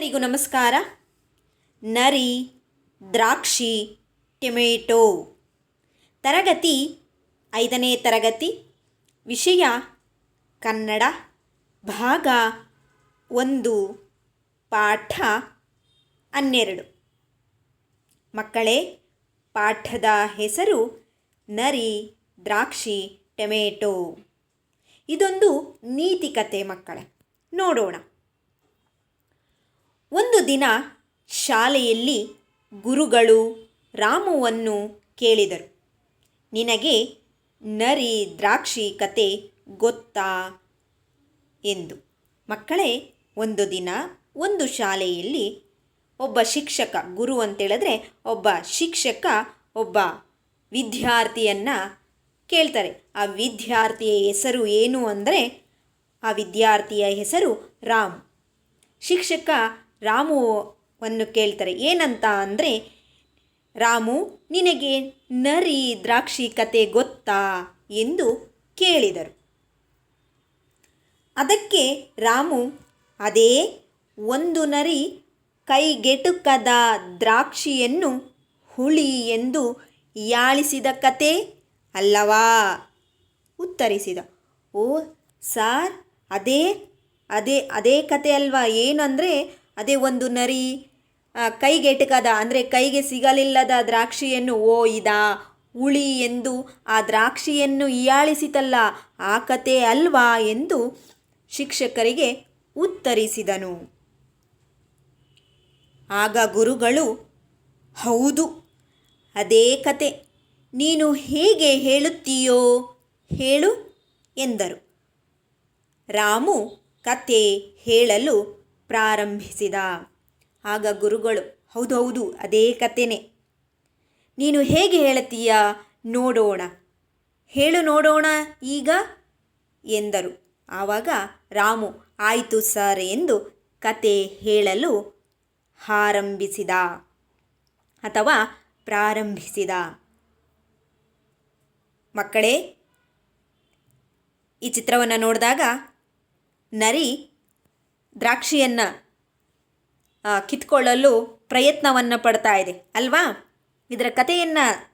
ಎಲ್ಲರಿಗೂ ನಮಸ್ಕಾರ. ನರಿ, ದ್ರಾಕ್ಷಿ, ಟೊಮೆಟೊ. ತರಗತಿ ಐದನೇ ತರಗತಿ. ವಿಷಯ ಕನ್ನಡ. ಭಾಗ ಒಂದು. ಪಾಠ ಹನ್ನೆರಡು. ಮಕ್ಕಳೇ, ಪಾಠದ ಹೆಸರು ನರಿ, ದ್ರಾಕ್ಷಿ, ಟೊಮೆಟೊ. ಇದೊಂದು ನೀತಿ ಕತೆ ಮಕ್ಕಳೇ. ನೋಡೋಣ. ಒಂದು ದಿನ ಶಾಲೆಯಲ್ಲಿ ಗುರುಗಳು ರಾಮುವನ್ನು ಕೇಳಿದರು. ನಿನಗೆ ನರಿ ದ್ರಾಕ್ಷಿ ಕತೆ ಗೊತ್ತಾ? ಎಂದು. ಮಕ್ಕಳೇ, ಒಂದು ದಿನ ಒಂದು ಶಾಲೆಯಲ್ಲಿ ಒಬ್ಬ ಶಿಕ್ಷಕ, ಗುರು ಅಂತೇಳಿದ್ರೆ ಒಬ್ಬ ಶಿಕ್ಷಕ, ಒಬ್ಬ ವಿದ್ಯಾರ್ಥಿಯನ್ನು ಕೇಳ್ತಾರೆ. ಆ ವಿದ್ಯಾರ್ಥಿಯ ಹೆಸರು ಏನು ಅಂದರೆ, ಆ ವಿದ್ಯಾರ್ಥಿಯ ಹೆಸರು ರಾಮ್. ಶಿಕ್ಷಕ ರಾಮುವನ್ನು ಕೇಳ್ತಾರೆ, ಏನಂತ ಅಂದರೆ, ರಾಮು, ನಿನಗೆ ನರಿ ದ್ರಾಕ್ಷಿ ಕತೆ ಗೊತ್ತಾ? ಎಂದು ಕೇಳಿದರು. ಅದಕ್ಕೆ ರಾಮು, ಅದೇ, ಒಂದು ನರಿ ಕೈಗೆಟುಕದ ದ್ರಾಕ್ಷಿಯನ್ನು ಹುಳಿ ಎಂದು ಯಾಳಿಸಿದ ಕತೆ ಅಲ್ಲವಾ? ಉತ್ತರಿಸಿದ. ಓ, ಸಾರ್, ಅದೇ ಅದೇ ಅದೇ ಕತೆ ಅಲ್ವಾ? ಏನಂದರೆ ಅದೇ ಒಂದು ನರಿ ಕೈಗೆಟಕದ, ಅಂದರೆ ಕೈಗೆ ಸಿಗಲಿಲ್ಲದ ದ್ರಾಕ್ಷಿಯನ್ನು ಓ ಇದಾ ಹುಳಿ ಎಂದು ಆ ದ್ರಾಕ್ಷಿಯನ್ನು ಹೀಯಾಳಿಸಿತಲ್ಲ, ಆ ಕತೆ ಅಲ್ವಾ ಎಂದು ಶಿಕ್ಷಕರಿಗೆ ಉತ್ತರಿಸಿದನು. ಆಗ ಗುರುಗಳು, ಹೌದು, ಅದೇ ಕತೆ, ನೀನು ಹೇಗೆ ಹೇಳುತ್ತೀಯೋ ಹೇಳು ಎಂದರು. ರಾಮು ಕತೆ ಹೇಳಲು ಪ್ರಾರಂಭಿಸಿದ. ಆಗ ಗುರುಗಳು ಹೌದೌದು ಅದೇ ಕತೆನೇ. ನೀನು ಹೇಗೆ ಹೇಳುತ್ತೀಯ ನೋಡೋಣ. ಹೇಳು ನೋಡೋಣ ಈಗ, ಎಂದರು. ಆವಾಗ, ರಾಮು, ಆಯಿತು ಸರ್ ಎಂದು ಕತೆ ಹೇಳಲು ಆರಂಭಿಸಿದ ಅಥವಾ ಪ್ರಾರಂಭಿಸಿದ. ಮಕ್ಕಳೇ, ಈ ಚಿತ್ರವನ್ನು ನೋಡಿದಾಗ ನರಿ ದ್ರಾಕ್ಷಿಯನ್ನು ಕಿತ್ಕೊಳ್ಳಲು ಪ್ರಯತ್ನವನ್ನು ಪಡ್ತಾ ಇದೆ. ಅಲ್ವಾ? ಇದರ ಕಥೆಯನ್ನು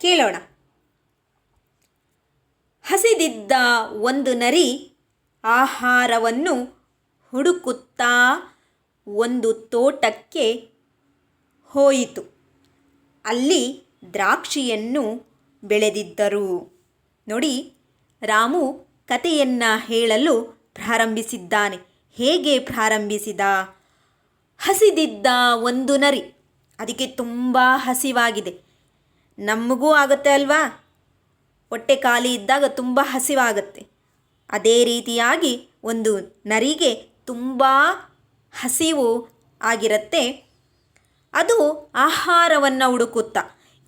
ಕೇಳೋಣ. ಹಸಿದಿದ್ದ ಒಂದು ನರಿ ಆಹಾರವನ್ನು ಹುಡುಕುತ್ತಾ ಒಂದು ತೋಟಕ್ಕೆ ಹೋಯಿತು. ಅಲ್ಲಿ ದ್ರಾಕ್ಷಿಯನ್ನು ಬೆಳೆದಿದ್ದರು. ನೋಡಿ, ರಾಮು ಕಥೆಯನ್ನು ಹೇಳಲು ಪ್ರಾರಂಭಿಸಿದ್ದಾನೆ. ಹೇಗೆ ಪ್ರಾರಂಭಿಸಿದ? ಹಸಿದಿದ್ದ ಒಂದು ನರಿ. ಅದಕ್ಕೆ ತುಂಬ ಹಸಿವಾಗಿದೆ. ನಮಗೂ ಆಗುತ್ತೆ ಅಲ್ವಾ? ಹೊಟ್ಟೆ ಖಾಲಿ ಇದ್ದಾಗ ತುಂಬ ಹಸಿವಾಗುತ್ತೆ. ಅದೇ ರೀತಿಯಾಗಿ ಒಂದು ನರಿಗೆ ತುಂಬ ಹಸಿವು ಆಗಿರುತ್ತೆ. ಅದು ಆಹಾರವನ್ನು ಹುಡುಕುತ್ತಾ.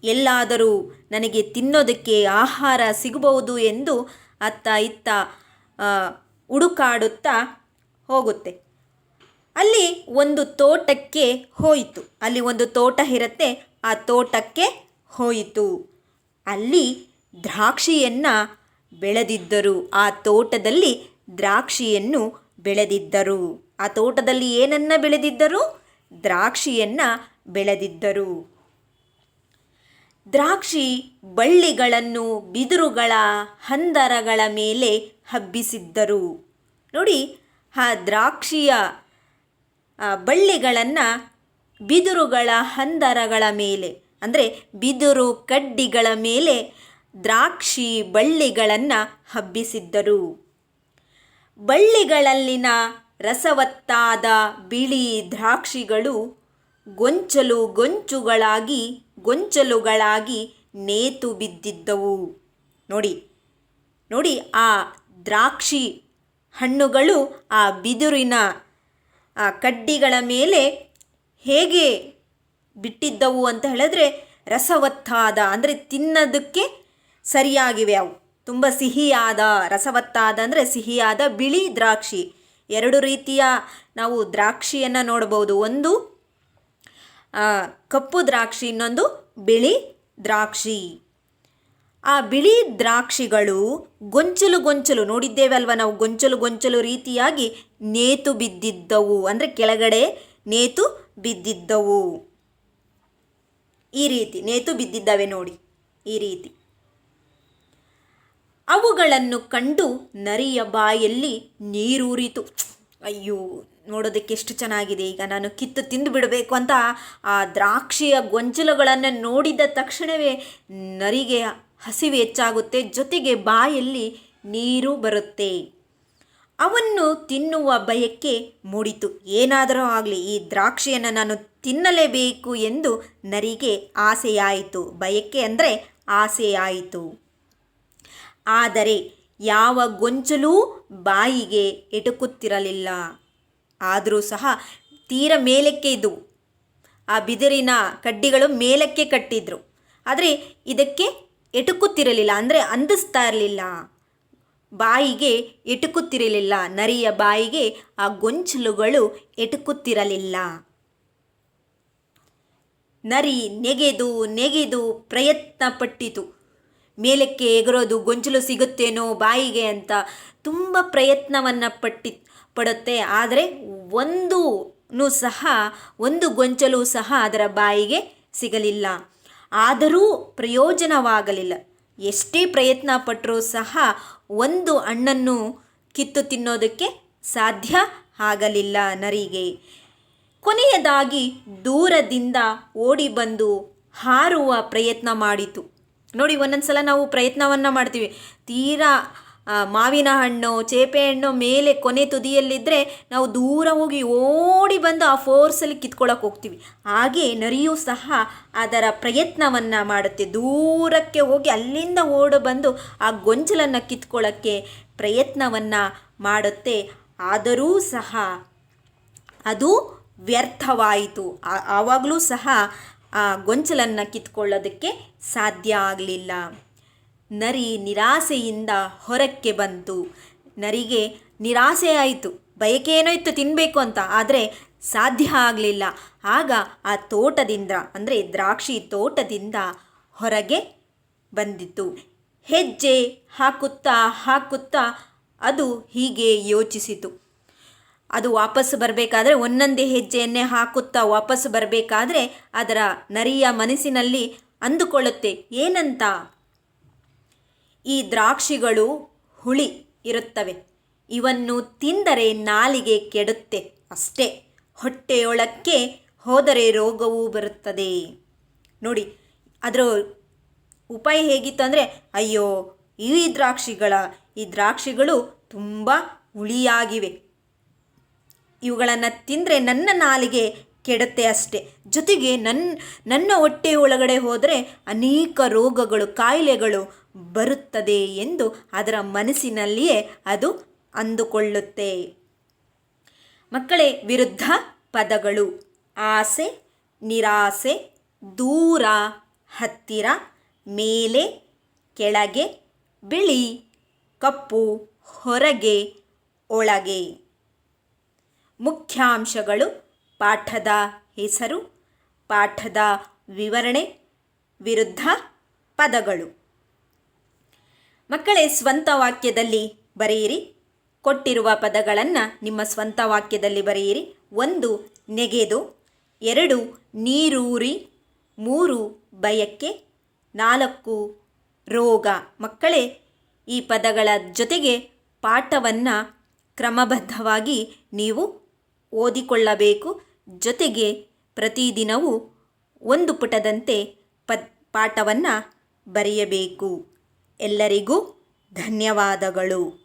ಎಲ್ಲಾದರೂ ನನಗೆ ತಿನ್ನೋದಕ್ಕೆ ಆಹಾರ ಸಿಗಬಹುದು ಎಂದು ಅತ್ತ ಇತ್ತ ಹುಡುಕಾಡುತ್ತಾ ಹೋಗುತ್ತೆ. ಅಲ್ಲಿ ಒಂದು ತೋಟಕ್ಕೆ ಹೋಯಿತು. ಅಲ್ಲಿ ಒಂದು ತೋಟ ಇರುತ್ತೆ. ಆ ತೋಟಕ್ಕೆ ಹೋಯಿತು. ಅಲ್ಲಿ ದ್ರಾಕ್ಷಿಯನ್ನು ಬೆಳೆದಿದ್ದರು. ಆ ತೋಟದಲ್ಲಿ ದ್ರಾಕ್ಷಿಯನ್ನು ಬೆಳೆದಿದ್ದರು. ಆ ತೋಟದಲ್ಲಿ ಏನನ್ನ ಬೆಳೆದಿದ್ದರು? ದ್ರಾಕ್ಷಿಯನ್ನು ಬೆಳೆದಿದ್ದರು. ದ್ರಾಕ್ಷಿ ಬಳ್ಳಿಗಳನ್ನು ಬಿದಿರುಗಳ ಹಂದರಗಳ ಮೇಲೆ ಹಬ್ಬಿಸಿದ್ದರು. ನೋಡಿ ಆ ದ್ರಾಕ್ಷಿಯ ಬಳ್ಳಿಗಳನ್ನು ಬಿದಿರುಗಳ ಹಂದರಗಳ ಮೇಲೆ, ಅಂದರೆ ಬಿದಿರು ಕಡ್ಡಿಗಳ ಮೇಲೆ ದ್ರಾಕ್ಷಿ ಬಳ್ಳಿಗಳನ್ನು ಹಬ್ಬಿಸಿದ್ದರು. ಬಳ್ಳಿಗಳಲ್ಲಿನ ರಸವತ್ತಾದ ಬಿಳಿ ದ್ರಾಕ್ಷಿಗಳು ಗೊಂಚಲು ಗೊಂಚುಗಳಾಗಿ, ಗೊಂಚಲುಗಳಾಗಿ ನೇತು ಬಿದ್ದಿದ್ದವು. ನೋಡಿ ನೋಡಿ ಆ ದ್ರಾಕ್ಷಿ ಹಣ್ಣುಗಳು ಆ ಬಿದಿರಿನ, ಆ ಕಡ್ಡಿಗಳ ಮೇಲೆ ಹೇಗೆ ಬಿಟ್ಟಿದ್ದವು ಅಂತ ಹೇಳಿದ್ರೆ ರಸವತ್ತಾದ, ಅಂದರೆ ತಿನ್ನೋದಕ್ಕೆ ಸರಿಯಾಗಿವೆ ಅವು. ತುಂಬ ಸಿಹಿಯಾದ, ರಸವತ್ತಾದ ಅಂದರೆ ಸಿಹಿಯಾದ ಬಿಳಿ ದ್ರಾಕ್ಷಿ. ಎರಡು ರೀತಿಯ ನಾವು ದ್ರಾಕ್ಷಿಯನ್ನು ನೋಡ್ಬೋದು. ಒಂದು ಕಪ್ಪು ದ್ರಾಕ್ಷಿ, ಇನ್ನೊಂದು ಬಿಳಿ ದ್ರಾಕ್ಷಿ. ಆ ಬಿಳಿ ದ್ರಾಕ್ಷಿಗಳು ಗೊಂಚಲು ಗೊಂಚಲು ನೋಡಿದ್ದೇವಲ್ವ ನಾವು? ಗೊಂಚಲು ಗೊಂಚಲು ರೀತಿಯಾಗಿ ನೇತು ಬಿದ್ದಿದ್ದವು. ಅಂದರೆ ಕೆಳಗಡೆ ನೇತು ಬಿದ್ದಿದ್ದವು. ಈ ರೀತಿ ನೇತು ಬಿದ್ದಿದ್ದಾವೆ ನೋಡಿ, ಈ ರೀತಿ. ಅವುಗಳನ್ನು ಕಂಡು ನರಿಯ ಬಾಯಲ್ಲಿ ನೀರೂರಿತು ಅಯ್ಯೋ, ನೋಡೋದಕ್ಕೆ ಎಷ್ಟು ಚೆನ್ನಾಗಿದೆ. ಈಗ ನಾನು ಕಿತ್ತು ತಿಂದು ಬಿಡಬೇಕು ಅಂತ ಆ ದ್ರಾಕ್ಷಿಯ ಗೊಂಚಲುಗಳನ್ನು ನೋಡಿದ ತಕ್ಷಣವೇ ನರಿಗೆ ಹಸಿವು ಹೆಚ್ಚಾಗುತ್ತೆ, ಜೊತೆಗೆ ಬಾಯಲ್ಲಿ ನೀರು ಬರುತ್ತೆ. ಅವನ್ನು ತಿನ್ನುವ ಬಯಕೆ ಮೂಡಿತು. ಏನಾದರೂ ಆಗಲಿ, ಈ ದ್ರಾಕ್ಷಿಯನ್ನು ನಾನು ತಿನ್ನಲೇಬೇಕು ಎಂದು ನರಿಗೆ ಆಸೆಯಾಯಿತು. ಬಯಕೆ ಅಂದರೆ ಆಸೆಯಾಯಿತು. ಆದರೆ ಯಾವ ಗೊಂಚಲೂ ಬಾಯಿಗೆ ಎಟುಕುತ್ತಿರಲಿಲ್ಲ. ಆದರೂ ಸಹ ತೀರ ಮೇಲಕ್ಕೆ ಇದ್ದವು ಆ ಬಿದಿರಿನ ಕಡ್ಡಿಗಳು ಮೇಲಕ್ಕೆ ಕಟ್ಟಿದ್ರು. ಆದರೆ ಇದಕ್ಕೆ ಎಟುಕುತ್ತಿರಲಿಲ್ಲ, ಅಂದರೆ ಅಂದಿಸ್ತಾ ಇರಲಿಲ್ಲ. ಬಾಯಿಗೆ ಎಟುಕುತ್ತಿರಲಿಲ್ಲ, ನರಿಯ ಬಾಯಿಗೆ ಆ ಗೊಂಚಲುಗಳು ಎಟುಕುತ್ತಿರಲಿಲ್ಲ. ನರಿ ನೆಗೆದು ನೆಗೆದು ಪ್ರಯತ್ನ ಪಟ್ಟಿತು ಮೇಲಕ್ಕೆ ಎಗರೋದು ಗೊಂಚಲು ಸಿಗುತ್ತೇನೋ ಬಾಯಿಗೆ ಅಂತ ತುಂಬ ಪ್ರಯತ್ನವನ್ನು ಪಟ್ಟಿ, ಪಡುತ್ತೆ. ಆದರೆ ಒಂದು ಸಹ, ಒಂದು ಗೊಂಚಲು ಸಹ ಅದರ ಬಾಯಿಗೆ ಸಿಗಲಿಲ್ಲ. ಆದರೂ ಪ್ರಯೋಜನವಾಗಲಿಲ್ಲ. ಎಷ್ಟೇ ಪ್ರಯತ್ನ ಪಟ್ಟರೂ ಸಹ ಒಂದು ಹಣ್ಣನ್ನು ಕಿತ್ತು ತಿನ್ನೋದಕ್ಕೆ ಸಾಧ್ಯ ಆಗಲಿಲ್ಲ ನರಿಗೆ. ಕೊನೆಯದಾಗಿ ದೂರದಿಂದ ಓಡಿ ಬಂದು ಹಾರುವ ಪ್ರಯತ್ನ ಮಾಡಿತು. ನೋಡಿ ಒಂದೊಂದು ಸಲ ನಾವು ಪ್ರಯತ್ನವನ್ನು ಮಾಡ್ತೀವಿ. ತೀರಾ ಮಾವಿನ ಹಣ್ಣು, ಚೇಪೆ ಹಣ್ಣು ಮೇಲೆ ಕೊನೆ ತುದಿಯಲ್ಲಿದ್ದರೆ ನಾವು ದೂರ ಹೋಗಿ ಓಡಿ ಬಂದು ಆ ಫೋರ್ಸಲ್ಲಿ ಕಿತ್ಕೊಳ್ಳೋಕೆ ಹೋಗ್ತೀವಿ. ಹಾಗೆ ನರಿಯೂ ಸಹ ಅದರ ಪ್ರಯತ್ನವನ್ನು ಮಾಡುತ್ತೆ. ದೂರಕ್ಕೆ ಹೋಗಿ ಅಲ್ಲಿಂದ ಓಡಿ ಬಂದು ಆ ಗೊಂಚಲನ್ನು ಕಿತ್ಕೊಳ್ಳೋಕ್ಕೆ ಪ್ರಯತ್ನವನ್ನು ಮಾಡುತ್ತೆ. ಆದರೂ ಸಹ ಅದು ವ್ಯರ್ಥವಾಯಿತು. ಆವಾಗಲೂ ಸಹ ಆ ಗೊಂಚಲನ್ನು ಕಿತ್ಕೊಳ್ಳೋದಕ್ಕೆ ಸಾಧ್ಯ ಆಗಲಿಲ್ಲ. ನರಿ ನಿರಾಸೆಯಿಂದ ಹೊರಕ್ಕೆ ಬಂತು. ನರಿಗೆ ನಿರಾಸೆ ಆಯಿತು. ಬಯಕೆ ಏನೋ ಇತ್ತು ತಿನ್ನಬೇಕು ಅಂತ, ಆದರೆ ಸಾಧ್ಯ ಆಗಲಿಲ್ಲ. ಆಗ ಆ ತೋಟದಿಂದ, ಅಂದರೆ ದ್ರಾಕ್ಷಿ ತೋಟದಿಂದ ಹೊರಗೆ ಬಂದಿತು ಹೆಜ್ಜೆ ಹಾಕುತ್ತಾ ಹಾಕುತ್ತಾ ಅದು ಹೀಗೆ ಯೋಚಿಸಿತು. ಅದು ವಾಪಸ್ಸು ಬರಬೇಕಾದ್ರೆ ಒಂದೊಂದೇ ಹೆಜ್ಜೆಯನ್ನೇ ಹಾಕುತ್ತಾ ವಾಪಸ್ಸು ಬರಬೇಕಾದ್ರೆ ಅದರ ನರಿಯ ಮನಸ್ಸಿನಲ್ಲಿ ಅಂದುಕೊಳ್ಳುತ್ತೆ, ಏನಂತ ಈ ದ್ರಾಕ್ಷಿಗಳು ಹುಳಿ ಇರುತ್ತವೆ. ಇವನ್ನು ತಿಂದರೆ ನಾಲಿಗೆ ಕೆಡುತ್ತೆ ಅಷ್ಟೇ. ಹೊಟ್ಟೆಯೊಳಕ್ಕೆ ಹೋದರೆ ರೋಗವೂ ಬರುತ್ತದೆ. ನೋಡಿ, ಅದರ ಉಪಾಯ ಹೇಗಿತ್ತು ಅಂದರೆ, ಅಯ್ಯೋ, ಈ ದ್ರಾಕ್ಷಿಗಳ, ಈ ದ್ರಾಕ್ಷಿಗಳು ತುಂಬ ಹುಳಿಯಾಗಿವೆ. ಇವುಗಳನ್ನು ತಿಂದರೆ ನನ್ನ ನಾಲಿಗೆ ಕೆಡುತ್ತೆ ಅಷ್ಟೆ. ಜೊತೆಗೆ ನನ್ನ ನನ್ನ ಹೊಟ್ಟೆ ಒಳಗಡೆ ಹೋದರೆ ಅನೇಕ ರೋಗಗಳು, ಕಾಯಿಲೆಗಳು ಬರುತ್ತದೆ ಎಂದು ಅದರ ಮನಸ್ಸಿನಲ್ಲಿಯೇ ಅದು ಅಂದುಕೊಳ್ಳುತ್ತೆ. ಮಕ್ಕಳೇ, ವಿರುದ್ಧ ಪದಗಳು. ಆಸೆ, ನಿರಾಸೆ, ದೂರ, ಹತ್ತಿರ, ಮೇಲೆ, ಕೆಳಗೆ, ಬಿಳಿ, ಕಪ್ಪು, ಹೊರಗೆ, ಒಳಗೆ. ಮುಖ್ಯಾಂಶಗಳು. ಪಾಠದ ಹೆಸರು, ಪಾಠದ ವಿವರಣೆ, ವಿರುದ್ಧ ಪದಗಳು. ಮಕ್ಕಳೇ, ಸ್ವಂತ ವಾಕ್ಯದಲ್ಲಿ ಬರೆಯಿರಿ. ಕೊಟ್ಟಿರುವ ಪದಗಳನ್ನು ನಿಮ್ಮ ಸ್ವಂತ ವಾಕ್ಯದಲ್ಲಿ ಬರೆಯಿರಿ. ಒಂದು, ನೆಗೆದು. ಎರಡು, ನೀರೂರಿ. ಮೂರು, ಬಯಕೆ. ನಾಲ್ಕು, ರೋಗ. ಮಕ್ಕಳೇ, ಈ ಪದಗಳ ಜೊತೆಗೆ ಪಾಠವನ್ನು ಕ್ರಮಬದ್ಧವಾಗಿ ನೀವು ಓದಿಕೊಳ್ಳಬೇಕು. ಜೊತೆಗೆ ಪ್ರತಿದಿನವೂ ಒಂದು ಪುಟದಂತೆ ಪದ್, ಪಾಠವನ್ನು ಬರೆಯಬೇಕು. ಎಲ್ಲರಿಗೂ ಧನ್ಯವಾದಗಳು.